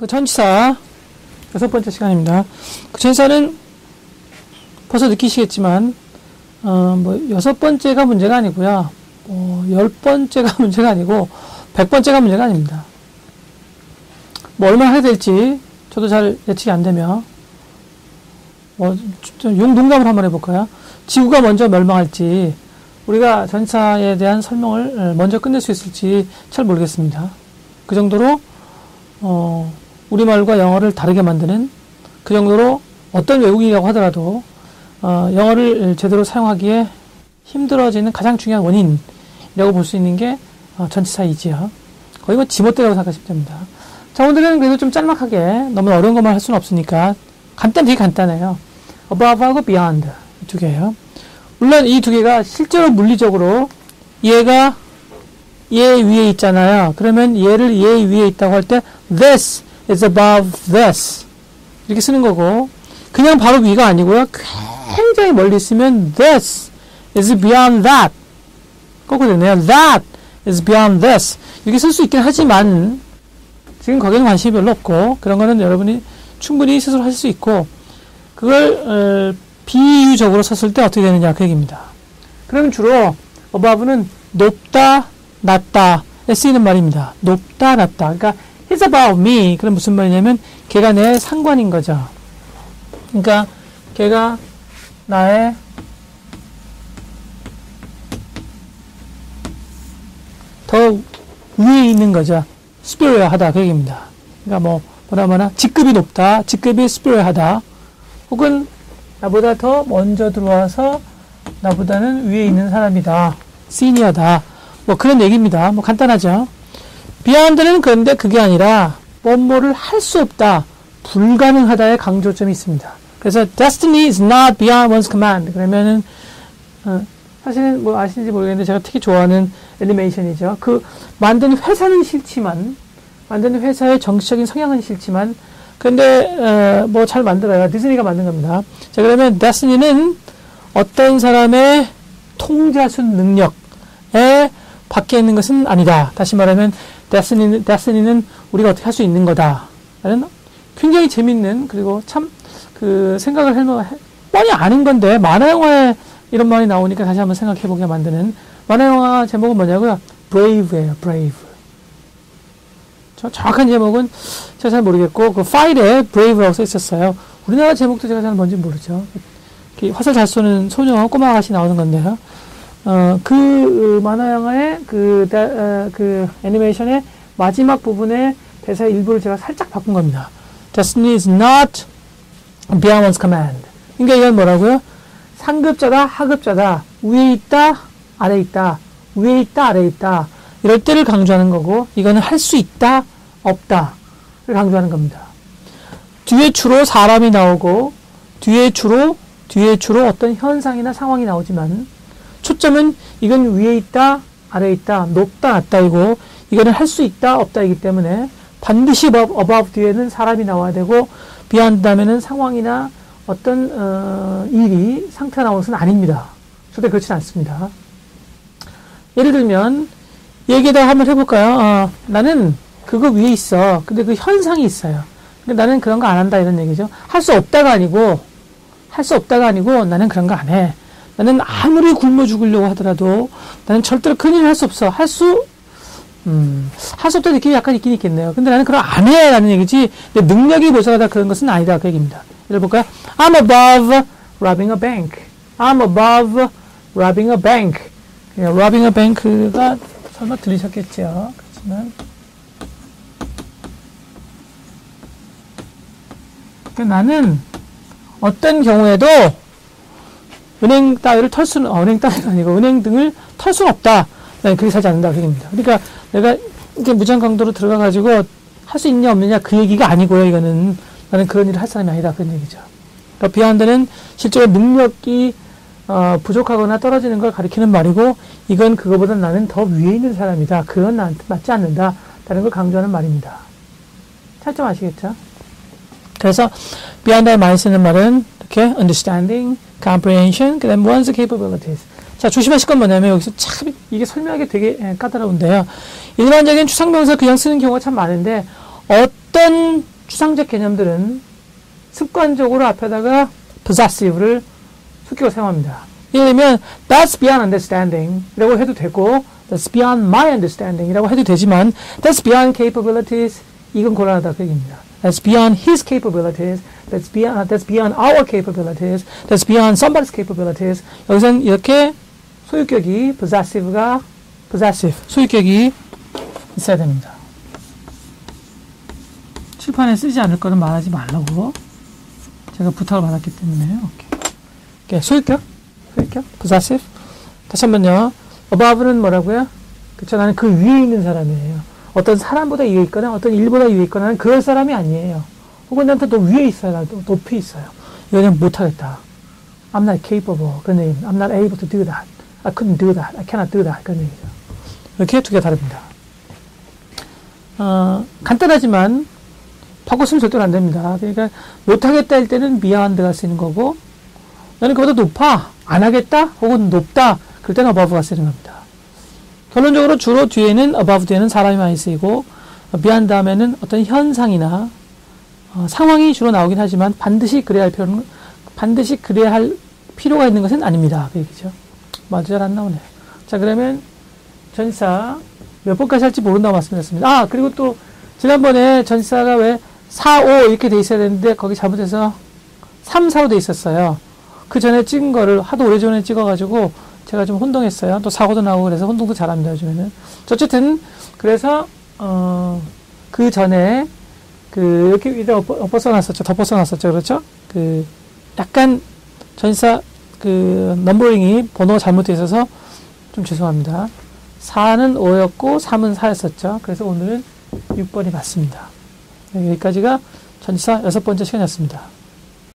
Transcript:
그 전치사 여섯 번째 시간입니다. 그 전치사는 벌써 느끼시겠지만 어, 뭐 여섯 번째가 문제가 아니고요. 뭐열 번째가 문제가 아니고 백 번째가 문제가 아닙니다. 뭐 얼마나 해야 될지 저도 잘 예측이 안 되며 뭐좀 농담을 한번 해볼까요? 지구가 먼저 멸망할지 우리가 전차에 대한 설명을 먼저 끝낼 수 있을지 잘 모르겠습니다. 그 정도로 어, 우리말과 영어를 다르게 만드는 그 정도로 어떤 외국인이라고 하더라도 어, 영어를 제대로 사용하기에 힘들어지는 가장 중요한 원인이라고 볼 수 있는 게 어, 전치사 이지요. 거의 뭐 지멋대라고 생각하시면 됩니다. 자, 오늘은 그래도 좀 짤막하게 너무 어려운 것만 할 수는 없으니까 간단, 되게 간단해요. above하고 beyond 두 개예요. 물론 이 두 개가 실제로 물리적으로 얘가 얘 위에 있잖아요. 그러면 얘를 얘 위에 있다고 할 때 this is above this 이렇게 쓰는 거고 그냥 바로 위가 아니고요. 굉장히 멀리 있으면 this is beyond that 거꾸로 되네요. that is beyond this 이렇게 쓸 수 있긴 하지만 지금 거기는 관심이 별로 없고 그런 거는 여러분이 충분히 스스로 하실 수 있고 그걸 어, 비유적으로 썼을 때 어떻게 되느냐 그 얘기입니다. 그러면 주로 above는 높다, 낮다에 쓰이는 말입니다. 높다, 낮다. 그러니까 he's above me. 그럼 무슨 말이냐면 걔가 내 상관인 거죠. 그러니까 걔가 나의 더 위에 있는 거죠. superior 하다 그 얘기입니다. 그러니까 뭐 뭐라 하나 직급이 높다, 직급이 superior 하다 혹은 나보다 더 먼저 들어와서 나보다는 위에 있는 사람이다. 시니어다. 뭐 그런 얘기입니다. 뭐 간단하죠. 비하인드는 그런데 그게 아니라 뭐뭐를 할 수 없다. 불가능하다의 강조점이 있습니다. 그래서 destiny is not beyond one's command. 그러면은 어, 사실은 뭐 아시는지 모르겠는데 제가 특히 좋아하는 애니메이션이죠. 그 만든 회사는 싫지만 만드는 회사의 정치적인 성향은 싫지만 근데 어, 뭐잘 만들어요. 디즈니가 만든 겁니다. 자 그러면 데스니는 어떤 사람의 통자순 능력에 밖에 있는 것은 아니다. 다시 말하면 데스니는, 데스니는 우리가 어떻게 할 수 있는 거다. 라는 굉장히 재밌는 그리고 참 그 생각을 해놓 뻔히 아는 건데 만화 영화에 이런 말이 나오니까 다시 한번 생각해 보게 만드는 만화 영화 제목은 뭐냐고요? Brave. 저 정확한 제목은 제가 잘 모르겠고 그 파일에 Brave라고 써 있었어요. 우리나라 제목도 제가 잘 뭔지 모르죠. 화살 잘 쏘는 소녀 꼬마 아가씨 나오는 건데요. 어, 그 만화 영화의 그, 어, 그 애니메이션의 마지막 부분에 대사 일부를 제가 살짝 바꾼 겁니다. Destiny is not beyond one's command. 그러니까 이건 뭐라고요? 상급자다, 하급자다, 위에 있다, 아래 있다, 위에 있다, 아래 있다. 이럴 때를 강조하는 거고, 이거는 할 수 있다, 없다를 강조하는 겁니다. 뒤에 주로 사람이 나오고, 뒤에 주로, 뒤에 주로 어떤 현상이나 상황이 나오지만, 초점은 이건 위에 있다, 아래 있다, 높다, 낮다이고, 이거는 할 수 있다, 없다이기 때문에, 반드시 above, 뒤에는 사람이 나와야 되고, beyond 다음에는 상황이나 어떤, 어, 일이, 상태가 나오는 것은 아닙니다. 절대 그렇지는 않습니다. 예를 들면, 얘기에다 한번 해볼까요? 어, 나는 그거 위에 있어. 근데 그 현상이 있어요. 근데 나는 그런 거 안 한다 이런 얘기죠. 할 수 없다가 아니고 할 수 없다가 아니고 나는 그런 거 안 해. 나는 아무리 굶어 죽으려고 하더라도 나는 절대로 큰일을 할 수 없어. 할 수, 음, 할 수 없다는 느낌이 약간 있긴 있겠네요. 근데 나는 그런 안 해. 라는 얘기지. 내 능력이 모자라다 그런 것은 아니다. 그 얘기입니다. 예를 볼까요? I'm above robbing a bank. I'm above robbing a bank. robbing a bank가 설마 들리셨겠죠? 그렇지만 나는 어떤 경우에도 은행 따위를 털 수는 어, 은행 따위가 아니고 은행 등을 털 수는 없다. 나는 그렇게 살지 않는다 그 얘기입니다. 그러니까 내가 이렇게 무장 강도로 들어가 가지고 할 수 있냐 없느냐 그 얘기가 아니고요. 이거는 나는 그런 일을 할 사람이 아니다 그런 얘기죠. 그러니까 비하인드는 실제로 능력이 어, 부족하거나 떨어지는 걸 가리키는 말이고 이건 그거보다 나는 더 위에 있는 사람이다. 그건 나한테 맞지 않는다. 다른 걸 강조하는 말입니다. 차점 아시겠죠? 그래서 behind 많이 쓰는 말은 이렇게 understanding, comprehension, 그 다음에 one's capabilities. 자, 조심하실 건 뭐냐면 여기서 참 이게 설명하기 되게 예, 까다로운데요. 일반적인 추상명사 그냥 쓰는 경우가 참 많은데 어떤 추상적 개념들은 습관적으로 앞에다가 possessive를 수격을 사용합니다. 예를 들면 that's beyond understanding 이라고 해도 되고 that's beyond my understanding 이라고 해도 되지만 that's beyond capabilities 이건 곤란하다 그 얘기입니다. That's beyond his capabilities. That's beyond, that's beyond our capabilities. That's beyond somebody's capabilities. 여기서는 이렇게 소유격이 possessive가 possessive 소유격이 있어야 됩니다. 칠판에 쓰지 않을 거는 말하지 말라고 제가 부탁을 받았기 때문에 오케이. 오케이. 소유격 소유격 possessive 다시 한번요. above는 뭐라고요? 그쵸 나는 그 위에 있는 사람이에요. 어떤 사람보다 위에 있거나 어떤 일보다 위에 있거나 그럴 사람이 아니에요. 혹은 나한테 더 위에 있어요. 나도 높이 있어요. 이거는 못하겠다. I'm not capable. 그런 얘기는 I'm not able to do that. I couldn't do that. I cannot do that. 그런 얘기죠. 이렇게 두 개 다릅니다. 어, 간단하지만 바꿔 쓰면 절대로 안 됩니다. 그러니까 못하겠다 할 때는 beyond가 쓰는 거고 나는 그보다 높아. 안 하겠다. 혹은 높다. 그럴 때는 above가 쓰는 겁니다. 결론적으로 주로 뒤에는 above 뒤에는 사람이 많이 쓰이고 beyond 다음에는 어떤 현상이나 어, 상황이 주로 나오긴 하지만 반드시 그래야 할 필요는 반드시 그래야 할 필요가 있는 것은 아닙니다. 그 얘기죠. 맞아 잘안 나오네. 자 그러면 전사 몇 번까지 할지 모른다고 말씀드렸습니다. 아 그리고 또 지난번에 전사가 왜 4, 5 이렇게 돼 있어야 되는데 거기 잘못해서 3, 4로 돼 있었어요. 그 전에 찍은 거를 하도 오래전에 찍어가지고 제가 좀 혼동했어요. 또 사고도 나오고 그래서 혼동도 잘합니다. 요즘에는. 어쨌든 그래서 어, 그 전에 그 이렇게 위에 엎어, 엎어서 놨었죠. 덮어서 놨었죠. 그렇죠? 그 약간 전사 그 넘버링이 번호가 잘못되어 있어서 좀 죄송합니다. 4는 5였고 3은 4였었죠. 그래서 오늘은 6번이 맞습니다. 여기까지가 전사 여섯 번째 시간이었습니다.